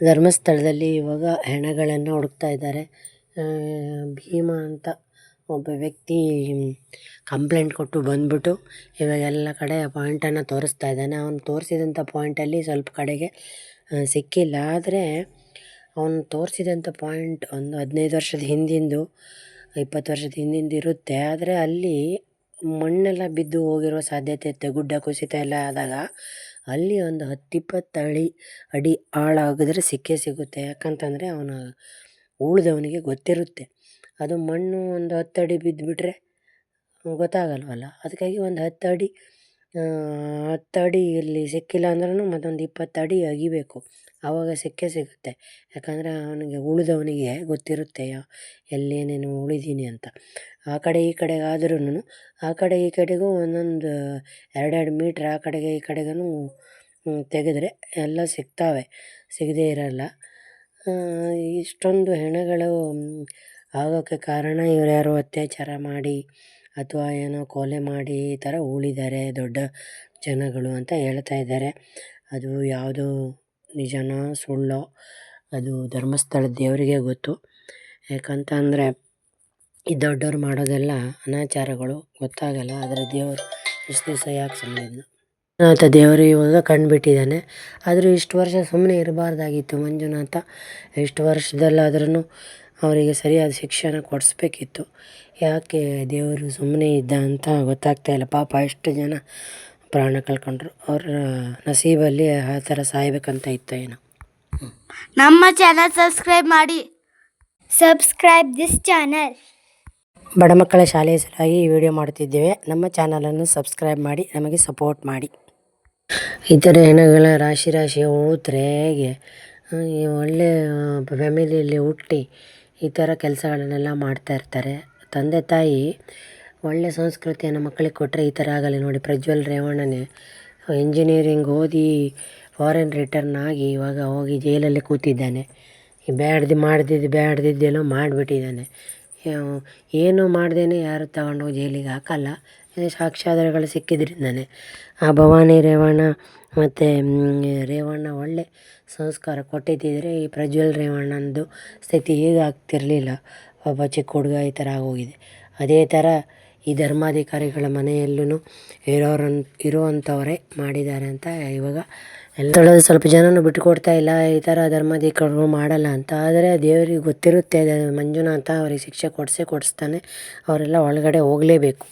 ಧರ್ಮಸ್ಥಳದಲ್ಲಿ ಇವಾಗ ಹೆಣಗಳನ್ನು ಹುಡುಕ್ತಾ ಇದ್ದಾರೆ. ಭೀಮ ಅಂತ ಒಬ್ಬ ವ್ಯಕ್ತಿ ಕಂಪ್ಲೇಂಟ್ ಕೊಟ್ಟು ಬಂದ್ಬಿಟ್ಟು ಇವಾಗ ಎಲ್ಲ ಕಡೆ ಪಾಯಿಂಟನ್ನು ತೋರಿಸ್ತಾ ಇದ್ದಾನೆ. ಅವ್ನು ತೋರಿಸಿದಂಥ ಪಾಯಿಂಟಲ್ಲಿ ಸ್ವಲ್ಪ ಕಡೆಗೆ ಸಿಕ್ಕಿಲ್ಲ. ಆದರೆ ಅವ್ನು ತೋರಿಸಿದಂಥ ಪಾಯಿಂಟ್ ಒಂದು ಹದಿನೈದು ವರ್ಷದ ಹಿಂದಿಂದು, ಇಪ್ಪತ್ತು ವರ್ಷದ ಹಿಂದಿಂದು ಇರುತ್ತೆ. ಆದರೆ ಅಲ್ಲಿ ಮಣ್ಣೆಲ್ಲ ಬಿದ್ದು ಹೋಗಿರೋ ಸಾಧ್ಯತೆ ಇರುತ್ತೆ. ಗುಡ್ಡ ಕುಸಿತ ಎಲ್ಲ ಆದಾಗ ಅಲ್ಲಿ ಒಂದು ಹತ್ತು ಇಪ್ಪತ್ತು ಅಡಿ ಅಡಿ ಆಳಾಗಿದ್ರೆ ಸಿಕ್ಕೇ ಸಿಗುತ್ತೆ. ಯಾಕಂತಂದರೆ ಅವನ ಉಳಿದವನಿಗೆ ಗೊತ್ತಿರುತ್ತೆ. ಅದು ಮಣ್ಣು ಒಂದು ಹತ್ತು ಅಡಿ ಬಿದ್ದುಬಿಟ್ರೆ ಗೊತ್ತಾಗಲ್ವಲ್ಲ? ಅದಕ್ಕಾಗಿ ಒಂದು ಹತ್ತು ಅಡಿ ಹತ್ತು ಅಡಿ ಇಲ್ಲಿ ಸಿಕ್ಕಿಲ್ಲ ಅಂದ್ರೂ ಮತ್ತೊಂದು ಇಪ್ಪತ್ತು ಅಡಿ ಅಗಿಬೇಕು. ಆವಾಗ ಸಿಕ್ಕೇ ಸಿಗುತ್ತೆ. ಯಾಕಂದರೆ ಅವನಿಗೆ ಉಳಿದವನಿಗೆ ಗೊತ್ತಿರುತ್ತೆ ಎಲ್ಲೇನೇನು ಉಳಿದೀನಿ ಅಂತ. ಆ ಕಡೆ ಈ ಕಡೆ ಆದ್ರೂ ಆ ಕಡೆ ಈ ಕಡೆಗೂ ಒಂದೊಂದು ಎರಡೆರಡು ಮೀಟ್ರ್ ಆ ಕಡೆಗೆ ಈ ಕಡೆಗೂ ತೆಗೆದರೆ ಎಲ್ಲ ಸಿಗ್ತಾವೆ. ಸಿಗದೇ ಇರಲ್ಲ. ಇಷ್ಟೊಂದು ಹೆಣಗಳು ಆಗೋಕ್ಕೆ ಕಾರಣ ಇವ್ರು ಯಾರೋ ಅತ್ಯಾಚಾರ ಮಾಡಿ ಅಥವಾ ಏನೋ ಕೊಲೆ ಮಾಡಿ ಈ ಥರ ಉಳಿದಾರೆ ದೊಡ್ಡ ಜನಗಳು ಅಂತ ಹೇಳ್ತಾ ಇದ್ದಾರೆ. ಅದು ಯಾವುದು ನಿಜನೋ ಸುಳ್ಳೋ ಅದು ಧರ್ಮಸ್ಥಳದ ದೇವರಿಗೆ ಗೊತ್ತು. ಯಾಕಂತ ಅಂದರೆ ಈ ದೊಡ್ಡವ್ರು ಮಾಡೋದೆಲ್ಲ ಅನಾಚಾರಗಳು ಗೊತ್ತಾಗಲ್ಲ, ಆದರೆ ದೇವರು ಇಷ್ಟು ದಿವಸ ಯಾಕೆ ಸುಮ್ಮನೆ ಇದ್ನು ಮಂಜುನಾಥ ದೇವರು ಇವಾಗ ಕಂಡುಬಿಟ್ಟಿದ್ದಾನೆ. ಆದರೂ ಇಷ್ಟು ವರ್ಷ ಸುಮ್ಮನೆ ಇರಬಾರ್ದಾಗಿತ್ತು ಮಂಜುನಾಥ. ಇಷ್ಟು ವರ್ಷದಲ್ಲಾದ್ರೂ ಅವರಿಗೆ ಸರಿಯಾದ ಶಿಕ್ಷಣ ಕೊಡಿಸ್ಬೇಕಿತ್ತು. ಯಾಕೆ ದೇವರು ಸುಮ್ಮನೆ ಇದ್ದ ಅಂತ ಗೊತ್ತಾಗ್ತಾ ಇಲ್ಲ. ಪಾಪ ಎಷ್ಟು ಜನ ಪ್ರಾಣ ಕಳ್ಕೊಂಡ್ರು. ಅವ್ರ ನಸೀಬಲ್ಲಿ ಆ ಥರ ಸಾಯ್ಬೇಕಂತ ಇತ್ತು ಏನೋ. ನಮ್ಮ ಚಾನಲ್ ಸಬ್ಸ್ಕ್ರೈಬ್ ಮಾಡಿ. ಸಬ್ಸ್ಕ್ರೈಬ್ ದಿಸ್ ಚಾನಲ್ ಬಡ ಮಕ್ಕಳ ಶಾಲೆಯ ಸಲುವಾಗಿ ಈ ವಿಡಿಯೋ ಮಾಡುತ್ತಿದ್ದೇವೆ. ನಮ್ಮ ಚಾನಲನ್ನು ಸಬ್ಸ್ಕ್ರೈಬ್ ಮಾಡಿ ನಮಗೆ ಸಪೋರ್ಟ್ ಮಾಡಿ. ಈ ಥರ ಹೆಣಗಳ ರಾಶಿ ರಾಶಿ ಉಳಿದ್ರೆ ಹೇಗೆ ಈ ಒಳ್ಳೆ ಫ್ಯಾಮಿಲಿಯಲ್ಲಿ ಹುಟ್ಟಿ ಈ ಥರ ಕೆಲಸಗಳನ್ನೆಲ್ಲ ಮಾಡ್ತಾ ಇರ್ತಾರೆ. ತಂದೆ ತಾಯಿ ಒಳ್ಳೆಯ ಸಂಸ್ಕೃತಿಯನ್ನು ಮಕ್ಕಳಿಗೆ ಕೊಟ್ಟರೆ ಈ ಥರ ಆಗಲ್ಲ ನೋಡಿ. ಪ್ರಜ್ವಲ್ ರೇವಣ್ಣನೇ ಇಂಜಿನಿಯರಿಂಗ್ ಓದಿ ಫಾರಿನ್ ರಿಟರ್ನ್ ಆಗಿ ಇವಾಗ ಹೋಗಿ ಜೈಲಲ್ಲಿ ಕೂತಿದ್ದಾನೆ. ಈ ಬ್ಯಾಡ್ದು ಮಾಡ್ದಿದ್ದು ಬ್ಯಾಡ್ದಿದ್ದೇನೋ ಮಾಡಿಬಿಟ್ಟಿದ್ದಾನೆ. ಏನು ಮಾಡ್ದೇನೆ ಯಾರು ತಗೊಂಡೋಗಿ ಜೈಲಿಗೆ ಹಾಕಲ್ಲ. ಸಾಕ್ಷ್ಯಾಧಾರಗಳು ಸಿಕ್ಕಿದ್ರಿಂದಲೇ ಆ ಭವಾನಿ ರೇವಣ್ಣ ಮತ್ತು ರೇವಣ್ಣ ಒಳ್ಳೆ ಸಂಸ್ಕಾರ ಕೊಟ್ಟಿದ್ದಿದ್ರೆ ಈ ಪ್ರಜ್ವಲ್ ರೇವಣ್ಣಂದು ಸ್ಥಿತಿ ಹೀಗೆ ಆಗ್ತಿರಲಿಲ್ಲ. ಒಬ್ಬ ಚಿಕ್ಕ ಹುಡುಗ ಈ ಥರ ಆಗೋಗಿದೆ. ಅದೇ ಥರ ಈ ಧರ್ಮಾಧಿಕಾರಿಗಳ ಮನೆಯಲ್ಲೂ ಇರೋರನ್, ಇರುವಂಥವರೇ ಮಾಡಿದ್ದಾರೆ ಅಂತ ಇವಾಗ ಎಲ್ಲ ಸ್ವಲ್ಪ ಜನನೂ ಬಿಟ್ಟುಕೊಡ್ತಾ ಇಲ್ಲ. ಈ ಥರ ಧರ್ಮಾಧಿಕಾರಿಗಳು ಮಾಡಲ್ಲ ಅಂತ. ಆದರೆ ದೇವರಿಗೆ ಗೊತ್ತಿರುತ್ತೆ ಮಂಜುನಾಥ ಅವ್ರಿಗೆ ಶಿಕ್ಷೆ ಕೊಡಿಸೇ ಕೊಡಿಸ್ತಾನೆ. ಅವರೆಲ್ಲ ಒಳಗಡೆ ಹೋಗಲೇಬೇಕು.